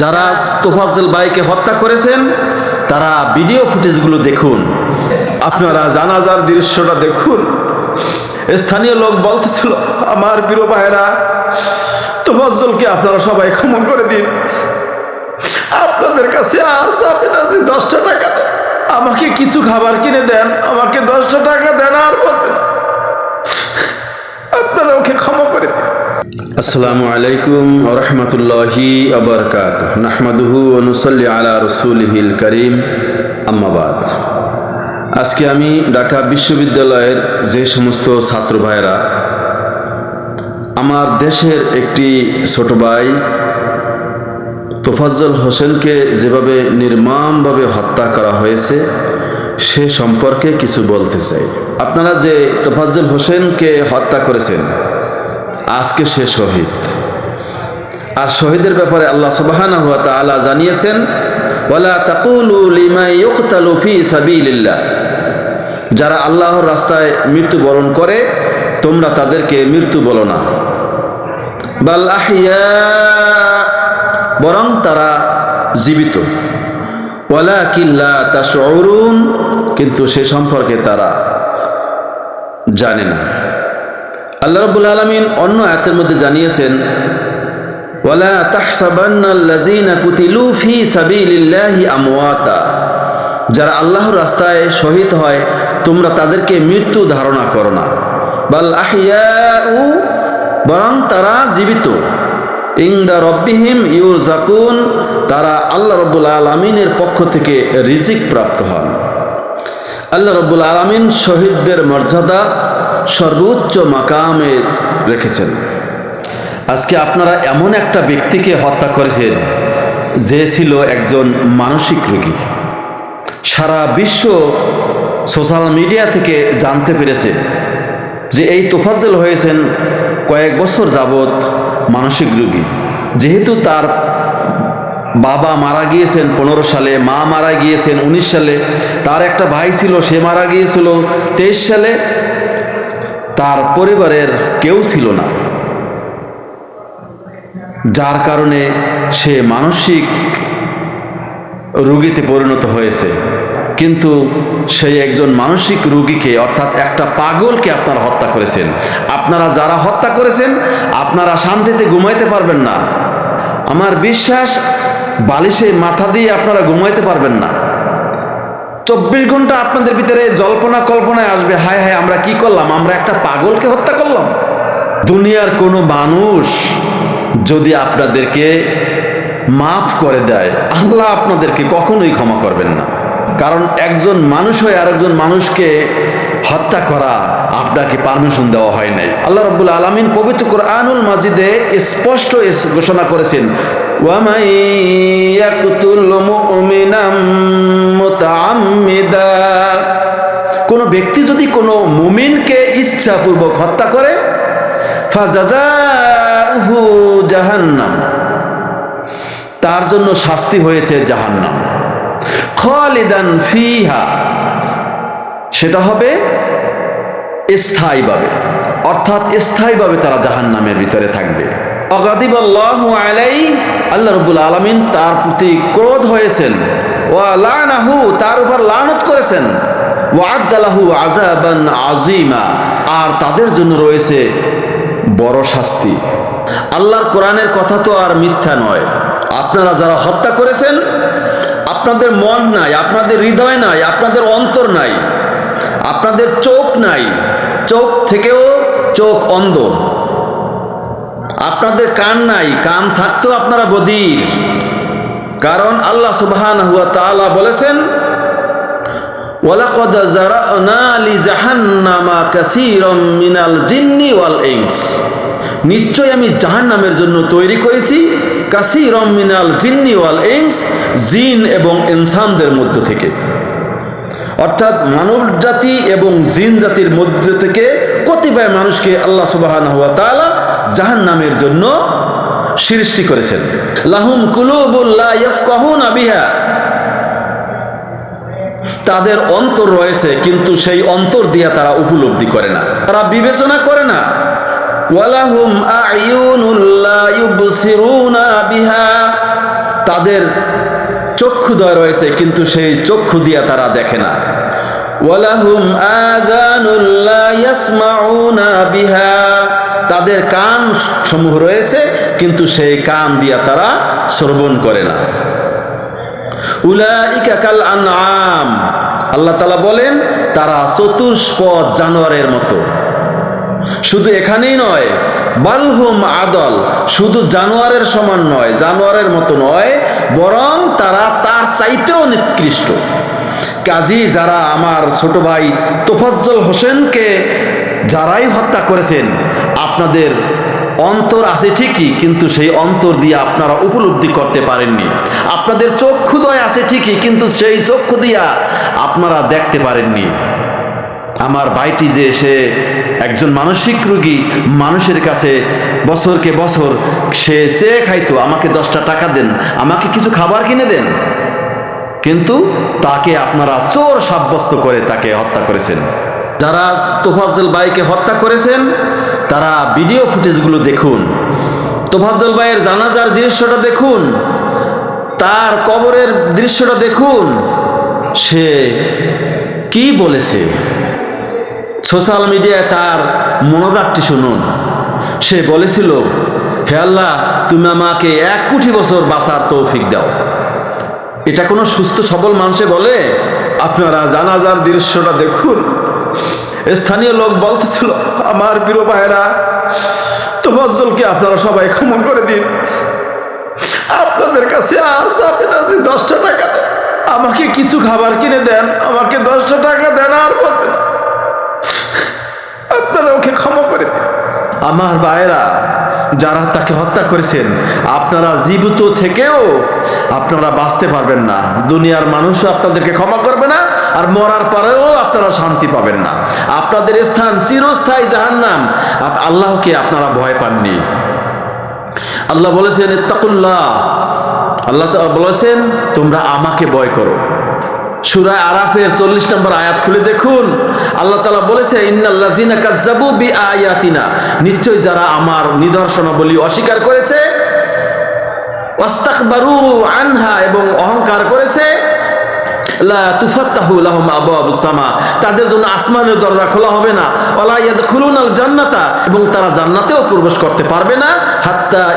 যারা তোফাজ্জল বাইকে হত্যা করেছেন, তারা ভিডিও ফুটেজগুলো দেখুন। আপনারা জানাজার দৃশ্যটা দেখুন। স্থানীয় লোক বলতেছিল, আমার প্রিয় ভাইরা তোফাজ্জলকে আপনারা সবাই ক্ষমা করে দিন। আপনাদের কাছে আর চাপেন আছে দশটা টাকা দেন। আমাকে কিছু খাবার কিনে দেন, আমাকে দশটা টাকা দেন আর বলবেন আপনারা ওকে ক্ষমা আসসালামু আলাইকুম রহমতুল্লাহি আবরকাত নাহমাদুহু অনুসল্লি আলা রসুলহিল করিম। আম্মাবাদ আজকে আমি ঢাকা বিশ্ববিদ্যালয়ের যে সমস্ত ছাত্র ভাইরা আমার দেশের একটি ছোট ভাই তোফাজ্জল হোসেনকে যেভাবে নির্মমভাবে হত্যা করা হয়েছে, সে সম্পর্কে কিছু বলতে চাই। আপনারা যে তোফাজ্জল হোসেনকে হত্যা করেছেন আজকে সে শহীদ। আর শহীদের ব্যাপারে আল্লাহ সুবহানাহু ওয়া তাআলা জানিয়েছেন, ওয়ালা সাবিলিল্লাহ। যারা আল্লাহর রাস্তায় মৃত্যুবরণ করে, তোমরা তাদেরকে মৃত্যু বলো না। বাল বরং তারা জীবিত। ওয়ালা কিন্তু সে সম্পর্কে তারা জানে না। আল্লাহ রাব্বুল আলামিন অন্য আয়াতের মধ্যে জানিয়েছেন, ওয়ালা তাহসাবান্নাল্লাযীনা কুতিলু ফি সাবিলিল্লাহি আমওয়াতা যারা আল্লাহর রাস্তায় শহীদ হয়, তোমরা তাদেরকে মৃত্যু ধারণা করো না। বাল আহিয়াউ বরং তারা জীবিত। ইংদা রব্বিহিম ইউরজাকুন তারা আল্লাহ রব্বুল আলমিনের পক্ষ থেকে রিজিক প্রাপ্ত হন। আল্লাহ রব্বুল আলমিন শহীদদের মর্যাদা সর্বোচ্চ মাকামে রেখেছেন। আজকে আপনারা এমন একটা ব্যক্তিকে হত্যা করেছেন যে ছিল একজন মানসিক রোগী। সারা বিশ্ব সোশ্যাল মিডিয়া থেকে জানতে পেরেছে যে এই তোফাজ্জল হয়েছেন কয়েক বছর যাবৎ মানসিক রোগী। যেহেতু তার বাবা মারা গিয়েছেন পনেরো সালে, মা মারা গিয়েছেন উনিশ সালে, তার একটা ভাই ছিল, সে মারা গিয়েছিল তেইশ সালে তার পরিবারের কেউ ছিল না। যার কারণে সে মানসিক রুগীতে পরিণত হয়েছে। কিন্তু সেই একজন মানসিক রুগীকে, অর্থাৎ একটা পাগলকে আপনারা হত্যা করেছেন। আপনারা যারা হত্যা করেছেন, আপনারা শান্তিতে ঘুমাইতে পারবেন না। আমার বিশ্বাস, বালিশে মাথা দিয়ে আপনারা ঘুমাইতে পারবেন না। চব্বিশ ঘণ্টা আপনাদের ভিতরে জল্পনা কল্পনায় আসবে, হায় হায়, আমরা কি করলাম? আমরা একটা পাগলকে হত্যা করলাম। দুনিয়ার কোনো মানুষ যদি আপনাদেরকে মাফ করে দেয়, আল্লাহ আপনাদেরকে কখনোই ক্ষমা করবেন না। কারণ একজন মানুষ হয়ে আরেকজন মানুষকে হত্যা করা আপনাকে পারমিশন দেওয়া হয় নাই। আল্লাহ রব্বুল আলমিন পবিত্র কোরআনুল মাজিদে স্পষ্ট ঘোষণা করেছেন কোনো ব্যক্তি যদি কোনো মুমিনকে ইচ্ছাপূর্বক হত্যা করে জাহান্নাম। তার জন্য শাস্তি হয়েছে জাহান্নাম। খালিদান ফিহা। সেটা হবে স্থায়ীভাবে, অর্থাৎ স্থায়ীভাবে তারা জাহান্নামের ভিতরে থাকবে। অগাদিব আল্লাহ আলাই, আল্লাহ রব্বুল আলমিন তার প্রতি ক্রোধ হয়েছেন, ওয়া লানাহু, তার উপর লানত করেছেন ওয়াদালাহু আজাবান আজিমা আর তাদের জন্য রয়েছে বড় শাস্তি। আল্লাহর কোরআনের কথা তো আর মিথ্যা নয়। আপনারা যারা হত্যা করেছেন, আপনাদের মন নাই, আপনাদের হৃদয় নাই, আপনাদের অন্তর নাই আপনাদের চোখ নাই, চোখ থেকেও চোখ অন্ধ। আপনাদের কান নাই, কান থাকতেও আপনারা বধির কারণ আল্লাহ সুবহান হুয়া তাআলা বলেছেন, ওয়ালাকাদ জারানা লি জাহান্নামা কাসীরাম মিনাল জিন্নি ওয়াল ইনস। নিশ্চয় আমি জাহান্নামের জন্য তৈরি করেছি কাসীরাম মিনাল জিন্নি ওয়াল ইনস, জিন এবং ইনসানদের মধ্য থেকে। অর্থাৎ মানব জাতি এবং জিন জাতির মধ্যে থেকে কতিপয় মানুষকে আল্লাহ সুবাহান হুয়া তাআলা জাহান্নামের জন্য সৃষ্টি করেছেন। লাহুম কুলুবুল্লাহ ইয়াফকাহুনা বিহা। তাদের অন্তর রয়েছে, কিন্তু সেই অন্তর দিয়ে তারা উপলব্ধি করে না। তারা বিবেচনা করে না। ওয়ালাহুম আয়ুনুল্লাহ বিহা। তাদের চক্ষুদয় রয়েছে, কিন্তু সেই চক্ষু দিয়া তারা দেখে না। ওয়ালাহুম আজানুল্লাহ বিহা। তাদের কান সমূহ রয়েছে, কিন্তু সেই কান দিয়া তারা শ্রবণ করে না। উলাইকা আনআম। আল্লাহ তাআলা বলেন, তারা চতুষ্পদ জানোয়ারের মতো। শুধু এখানেই নয়, বালহুম আদল, শুধু জানোয়ারের সমান নয়, জানোয়ারের মতো নয়, বরং তারা তার চাইতেও নিকৃষ্ট। কাজী যারা আমার ছোট ভাই তোফাজ্জল হোসেনকে যারাই হত্যা করেছেন, আপনাদের অন্তর আছে ঠিকই, কিন্তু সেই অন্তর দিয়ে আপনারা উপলব্ধি করতে পারেননি। আপনাদের চক্ষুদয় আছে ঠিকই, কিন্তু সেই চক্ষু দিয়া আপনারা দেখতে পারেননি। আমার ভাইটি যে সে একজন মানসিক রোগী, মানুষের কাছে বছরকে বছর সে চেয়ে খাইতো, আমাকে দশটা টাকা দেন, আমাকে কিছু খাবার কিনে দেন। কিন্তু তাকে আপনারা চোর সাব্যস্ত করে তাকে হত্যা করেছেন। যারা তোফাজ্জল ভাইকে হত্যা করেছেন, তারা ভিডিও ফুটেজগুলো দেখুন। তোফাজ্জল ভাইয়ের জানাজার দৃশ্যটা দেখুন। তার কবরের দৃশ্যটা দেখুন। সে কি বলেছে? সোশ্যাল মিডিয়ায় তার মনোজারটি শুনুন। সে বলেছিল, হে আল্লাহ, তুমি আমাকে এক কোটি বছর বাঁচার তৌফিক দাও। এটা কোনো সুস্থ সবল মানুষে বলে? আপনারা জানাজার দৃশ্যটা দেখুন। স্থানীয় লোক বলতেছিল, আমার প্রিয় ভাইরা তোফাজ্জলকে আপনারা সবাই ক্ষমা করে দিন। আপনাদের কাছে আর চাপেন আছে দশটা টাকা আমাকে কিছু খাবার কিনে দেন, আমাকে দশটা টাকা দেন, আর বলবেন। আপনারা ওকে ক্ষমা করে দিন। আমার ভাইরা যারা তাকে হত্যা করেছেন, আপনারা জীবিত থেকেও আপনারা বাঁচতে পারবেন না। দুনিয়ার মানুষও আপনাদেরকে ক্ষমা করবে না, আর মরার পরেও আপনারা শান্তি পাবেন না। আপনাদের স্থান চিরস্থায়ী জাহান্নাম। আপ- আল্লাহকে আপনারা ভয় পাননি। আল্লাহ বলেছেন, ইত্তাকুল্লাহ। আল্লাহ বলেছেন, তোমরা আমাকে ভয় করো। সুরায় আরাফের চল্লিশ নম্বর আয়াত খুলে দেখুন। আল্লাহ তালা বলেছে আয়াতিনা নিশ্চয় যারা আমার নিদর্শনাবলী অস্বীকার করেছে, ওয়াস্তাকবারু আনহা এবং অহংকার করেছে তাদের জন্য আসমানের দরজা খোলা হবে না। জান্নাতা। এবং তারা জান্নাতেও প্রবেশ করতে পারবে না। হাত্তা